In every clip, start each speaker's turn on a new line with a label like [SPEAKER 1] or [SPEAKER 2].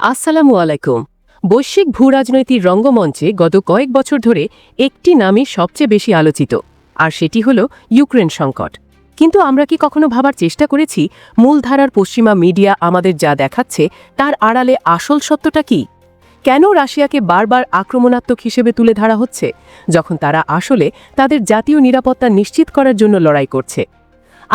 [SPEAKER 1] আসসালামু আলাইকুম। বৈশ্বিক ভূরাজনৈতিক রঙ্গমঞ্চে গত কয়েক বছর ধরে একটি নামই সবচেয়ে বেশি আলোচিত, আর সেটি হল ইউক্রেন সংকট। কিন্তু আমরা কি কখনো ভাবার চেষ্টা করেছি মূলধারার পশ্চিমা মিডিয়া আমাদের যা দেখাচ্ছে তার আড়ালে আসল সত্যটা কি? কেন রাশিয়াকে বারবার আক্রমণাত্মক হিসেবে তুলে ধরা হচ্ছে, যখন তারা আসলে তাদের জাতীয় নিরাপত্তা নিশ্চিত করার জন্য লড়াই করছে?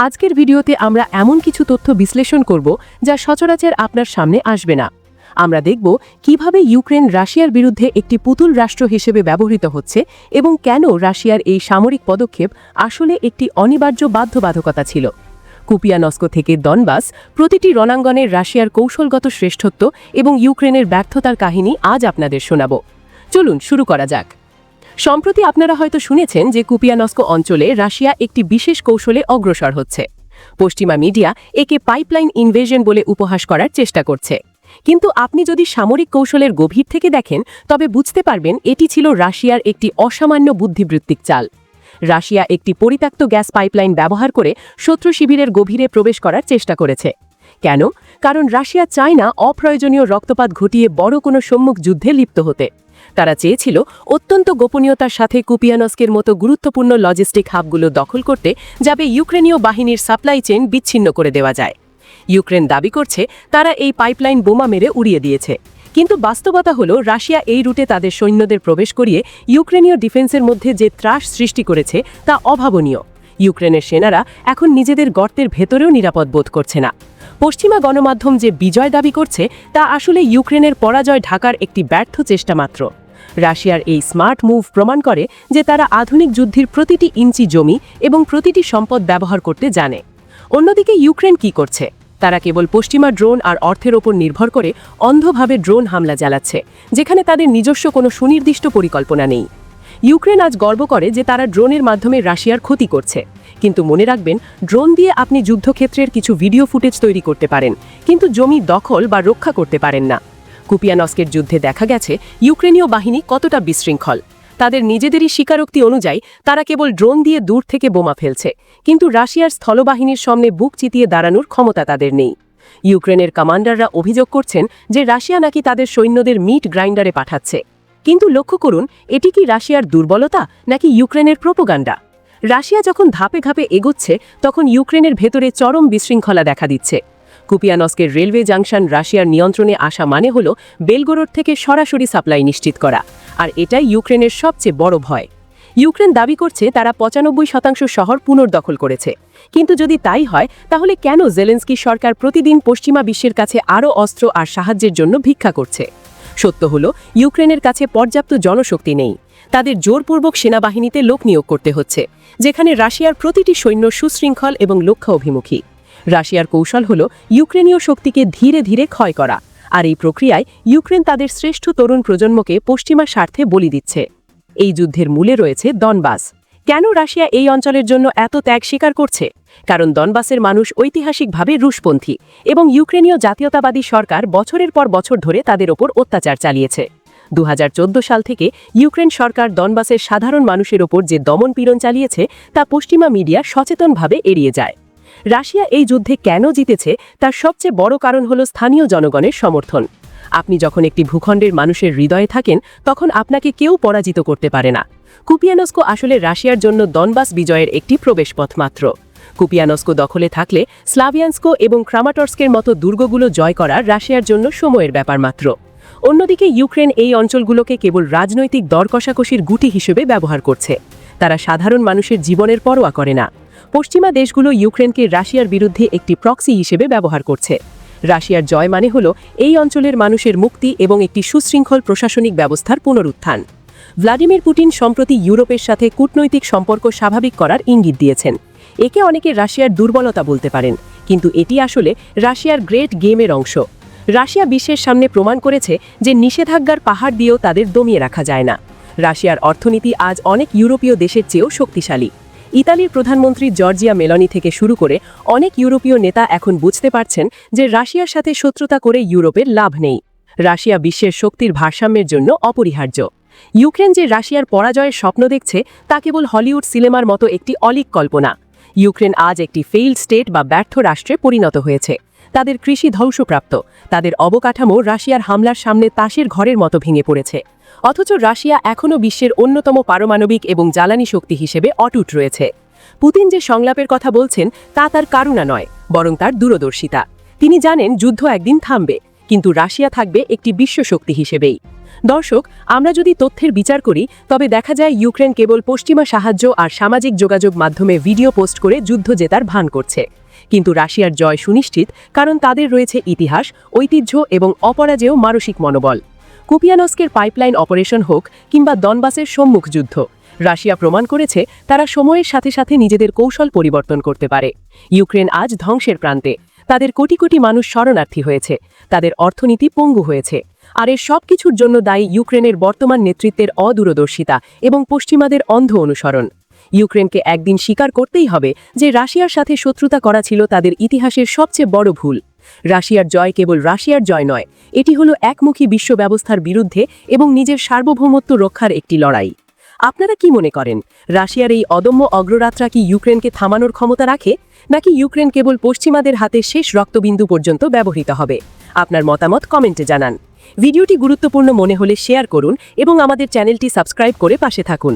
[SPEAKER 1] আজকের ভিডিওতে আমরা এমন কিছু তথ্য বিশ্লেষণ করব যা সচরাচর আপনার সামনে আসবে না। আমরা দেখব কীভাবে ইউক্রেন রাশিয়ার বিরুদ্ধে একটি পুতুল রাষ্ট্র হিসেবে ব্যবহৃত হচ্ছে এবং কেন রাশিয়ার এই সামরিক পদক্ষেপ আসলে একটি অনিবার্য বাধ্যবাধকতা ছিল। কুপিয়ানস্কো থেকে দনবাস, প্রতিটি রণাঙ্গনের রাশিয়ার কৌশলগত শ্রেষ্ঠত্ব এবং ইউক্রেনের ব্যর্থতার কাহিনী আজ আপনাদের শোনাব। চলুন শুরু করা যাক। সম্প্রতি আপনারা হয়তো শুনেছেন যে কুপিয়ানস্কো অঞ্চলে রাশিয়া একটি বিশেষ কৌশলে অগ্রসর হচ্ছে। পশ্চিমা মিডিয়া একে পাইপলাইন ইনভেশন বলে উপহাস করার চেষ্টা করছে। কিন্তু আপনি যদি সামরিক কৌশলের গভীর থেকে দেখেন, তবে বুঝতে পারবেন এটি ছিল রাশিয়ার একটি অসামান্য বুদ্ধিবৃত্তিক চাল। রাশিয়া একটি পরিত্যক্ত গ্যাস পাইপলাইন ব্যবহার করে শত্রু শিবিরের গভীরে প্রবেশ করার চেষ্টা করেছে। কেন? কারণ রাশিয়া চায় না অপ্রয়োজনীয় রক্তপাত ঘটিয়ে বড় কোনো সম্মুখ যুদ্ধে লিপ্ত হতে। তারা চেয়েছিল অত্যন্ত গোপনীয়তার সাথে কুপিয়ানস্কের মতো গুরুত্বপূর্ণ লজিস্টিক হাবগুলো দখল করতে, যাবে ইউক্রেনীয় বাহিনীর সাপ্লাই চেইন বিচ্ছিন্ন করে দেওয়া যায়। ইউক্রেন দাবি করছে, তারা এই পাইপলাইন বোমা মেরে উড়িয়ে দিয়েছে। কিন্তু বাস্তবতা হলো, রাশিয়া এই রুটে তাদের সৈন্যদের প্রবেশ করিয়ে ইউক্রেনীয় ডিফেন্সের মধ্যে যে ত্রাস সৃষ্টি করেছে, তা অভাবনীয়। ইউক্রেনের সেনারা এখন নিজেদের গর্তের ভেতরেও নিরাপদ বোধ করছে না। পশ্চিমা গণমাধ্যম যে বিজয় দাবি করছে, তা আসলে ইউক্রেনের পরাজয় ঢাকার একটি ব্যর্থ চেষ্টা মাত্র। রাশিয়ার এই স্মার্ট মুভ প্রমাণ করে যে তারা আধুনিক যুদ্ধের প্রতিটি ইঞ্চি জমি এবং প্রতিটি সম্পদ ব্যবহার করতে জানে। অন্যদিকে ইউক্রেন কি করছে? তারা কেবল পশ্চিমা ড্রোন আর অর্থের ওপর নির্ভর করে অন্ধভাবে ড্রোন হামলা চালাচ্ছে, যেখানে তাদের নিজস্ব কোনো সুনির্দিষ্ট পরিকল্পনা নেই। ইউক্রেন আজ গর্ব করে যে তারা ড্রোনের মাধ্যমে রাশিয়ার ক্ষতি করছে। কিন্তু মনে রাখবেন, ড্রোন দিয়ে আপনি যুদ্ধক্ষেত্রের কিছু ভিডিও ফুটেজ তৈরি করতে পারেন, কিন্তু জমি দখল বা রক্ষা করতে পারেন না। কুপিয়ানস্কের যুদ্ধে দেখা গেছে, ইউক্রেনীয় বাহিনী কতটা বিশৃঙ্খল। তাদের নিজেদেরই স্বীকারোক্তি অনুযায়ী তারা কেবল ড্রোন দিয়ে দূর থেকে বোমা ফেলছে। কিন্তু রাশিয়ার স্থলবাহিনীর সামনে বুক চিতিয়ে দাঁড়ানোর ক্ষমতা তাদের নেই। ইউক্রেনের কমান্ডাররা অভিযোগ করছেন যে রাশিয়া নাকি তাদের সৈন্যদের মিট গ্রাইন্ডারে পাঠাচ্ছে। কিন্তু লক্ষ্য করুন, এটি কি রাশিয়ার দুর্বলতা নাকি ইউক্রেনের প্রোপোগান্ডা? রাশিয়া যখন ধাপে ধাপে এগোচ্ছে, তখন ইউক্রেনের ভেতরে চরম বিশৃঙ্খলা দেখা দিচ্ছে। কুপিয়ানস্কের রেলওয়ে জাংশন রাশিয়ার নিয়ন্ত্রণে আসা মানে হল বেলগোরোড থেকে সরাসরি সাপ্লাই নিশ্চিত করা। আর এটাই ইউক্রেনের সবচেয়ে বড় ভয়। ইউক্রেন দাবি করছে তারা পঁচানব্বই শতাংশ শহর পুনর্দখল করেছে। কিন্তু যদি তাই হয়, তাহলে কেন জেলেন্সকি সরকার প্রতিদিন পশ্চিমা বিশ্বের কাছে আরও অস্ত্র আর সাহায্যের জন্য ভিক্ষা করছে? সত্য হল, ইউক্রেনের কাছে পর্যাপ্ত জনশক্তি নেই। তাদের জোরপূর্বক সেনাবাহিনীতে লোক নিয়োগ করতে হচ্ছে, যেখানে রাশিয়ার প্রতিটি সৈন্য সুশৃঙ্খল এবং লক্ষ্য অভিমুখী। রাশিয়ার কৌশল হল ইউক্রেনীয় শক্তিকে ধীরে ধীরে ক্ষয় করা, আর এই প্রক্রিয়ায় ইউক্রেন তাদের শ্রেষ্ঠ তরুণ প্রজন্মকে পশ্চিমা স্বার্থে বলি দিচ্ছে। এই যুদ্ধের মূলে রয়েছে দনবাস। কেন রাশিয়া এই অঞ্চলের জন্য এত ত্যাগ স্বীকার করছে? কারণ দনবাসের মানুষ ঐতিহাসিকভাবে রুশপন্থী এবং ইউক্রেনীয় জাতীয়তাবাদী সরকার বছরের পর বছর ধরে তাদের ওপর অত্যাচার চালিয়েছে। দু হাজার চোদ্দ সাল থেকে ইউক্রেন সরকার দনবাসের সাধারণ মানুষের ওপর যে দমনপীড়ন চালিয়েছে, তা পশ্চিমা মিডিয়া সচেতনভাবে এড়িয়ে যায়। রাশিয়া এই যুদ্ধে কেন জিতেছে তার সবচেয়ে বড় কারণ হল স্থানীয় জনগণের সমর্থন। আপনি যখন একটি ভূখণ্ডের মানুষের হৃদয়ে থাকেন, তখন আপনাকে কেউ পরাজিত করতে পারে না। কুপিয়ানস্কো আসলে রাশিয়ার জন্য দনবাস বিজয়ের একটি প্রবেশপথ মাত্র। কুপিয়ানস্কো দখলে থাকলে স্লাভিয়ানস্কো এবং ক্রামাটর্স্কের মতো দুর্গগুলো জয় করা রাশিয়ার জন্য সময়ের ব্যাপার মাত্র। অন্যদিকে ইউক্রেন এই অঞ্চলগুলোকে কেবল রাজনৈতিক দর কষাকষির গুটি হিসেবে ব্যবহার করছে। তারা সাধারণ মানুষের জীবনের পরোয়া করে না। পশ্চিমা দেশগুলো ইউক্রেনকে রাশিয়ার বিরুদ্ধে একটি প্রক্সি হিসেবে ব্যবহার করছে। রাশিয়ার জয় মানে হল এই অঞ্চলের মানুষের মুক্তি এবং একটি সুশৃঙ্খল প্রশাসনিক ব্যবস্থার পুনরুত্থান। ভ্লাদিমির পুটিন সম্প্রতি ইউরোপের সাথে কূটনৈতিক সম্পর্ক স্বাভাবিক করার ইঙ্গিত দিয়েছেন। একে অনেকে রাশিয়ার দুর্বলতা বলতে পারেন, কিন্তু এটি আসলে রাশিয়ার গ্রেট গেমের অংশ। রাশিয়া বিশ্বের সামনে প্রমাণ করেছে যে নিষেধাজ্ঞার পাহাড় দিয়েও তাদের দমিয়ে রাখা যায় না। রাশিয়ার অর্থনীতি আজ অনেক ইউরোপীয় দেশের চেয়েও শক্তিশালী। ইতালির প্রধানমন্ত্রী জর্জিয়া মেলনি থেকে শুরু করে অনেক ইউরোপীয় নেতা এখন বুঝতে পারছেন যে রাশিয়ার সাথে শত্রুতা করে ইউরোপের লাভ নেই। রাশিয়া বিশ্বের শক্তির ভারসাম্যের জন্য অপরিহার্য। ইউক্রেন যে রাশিয়ার পরাজয়ের স্বপ্ন দেখছে, তা কেবল হলিউড সিনেমার মতো একটি অলিক কল্পনা। ইউক্রেন আজ একটি ফেইল্ড স্টেট বা ব্যর্থ রাষ্ট্রে পরিণত হয়েছে। তাদের কৃষি ধ্বংসপ্রাপ্ত। তাদের অবকাঠামো রাশিয়ার হামলার সামনে তাসের ঘরের মতো ভেঙে পড়েছে। অথচ রাশিয়া এখনও বিশ্বের অন্যতম পারমাণবিক এবং জ্বালানি শক্তি হিসেবে অটুট রয়েছে। পুতিন যে সংলাপের কথা বলছেন, তা তার কারুণা নয়, বরং তার দূরদর্শিতা। তিনি জানেন যুদ্ধ একদিন থামবে, কিন্তু রাশিয়া থাকবে একটি বিশ্ব শক্তি হিসেবেই। দর্শক, আমরা যদি তথ্যের বিচার করি, তবে দেখা যায় ইউক্রেন কেবল পশ্চিমা সাহায্য আর সামাজিক যোগাযোগ মাধ্যমে ভিডিও পোস্ট করে যুদ্ধ জেতার ভান করছে। কিন্তু রাশিয়ার জয় সুনিশ্চিত কারণ তাদের রয়েছে ইতিহাস, ঐতিহ্য এবং অপরাজেয় মানসিক মনোবল। কুপিয়ানস্কের পাইপলাইন অপারেশন হোক কিংবা দনবাসের সম্মুখ যুদ্ধ, রাশিয়া প্রমাণ করেছে তারা সময়ের সাথে সাথে নিজেদের কৌশল পরিবর্তন করতে পারে। ইউক্রেন আজ ধ্বংসের প্রান্তে। তাদের কোটি কোটি মানুষ শরণার্থী হয়েছে। তাদের অর্থনীতি পঙ্গু হয়েছে। আর এর সব কিছুর জন্য দায়ী ইউক্রেনের বর্তমান নেতৃত্বের অদূরদর্শিতা এবং পশ্চিমাদের অন্ধ অনুসরণ। ইউক্রেনকে একদিন স্বীকার করতেই হবে যে রাশিয়ার সাথে শত্রুতা করা ছিল তাদের ইতিহাসের সবচেয়ে বড় ভুল। রাশিয়ার জয় কেবল রাশিয়ার জয় নয়, এটি হলো একমুখী বিশ্ব ব্যবস্থার বিরুদ্ধে এবং নিজের সার্বভৌমত্ব রক্ষার একটি লড়াই। আপনারা কি মনে করেন, রাশিয়ার এই অদম্য অগ্রযাত্রা কি ইউক্রেনকে থামানোর ক্ষমতা রাখে, নাকি ইউক্রেন কেবল পশ্চিমাদের হাতে শেষ রক্তবিন্দু পর্যন্ত ব্যবহৃত হবে? আপনার মতামত কমেন্টে জানান। ভিডিওটি গুরুত্বপূর্ণ মনে হলে শেয়ার করুন এবং আমাদের চ্যানেলটি সাবস্ক্রাইব করে পাশে থাকুন।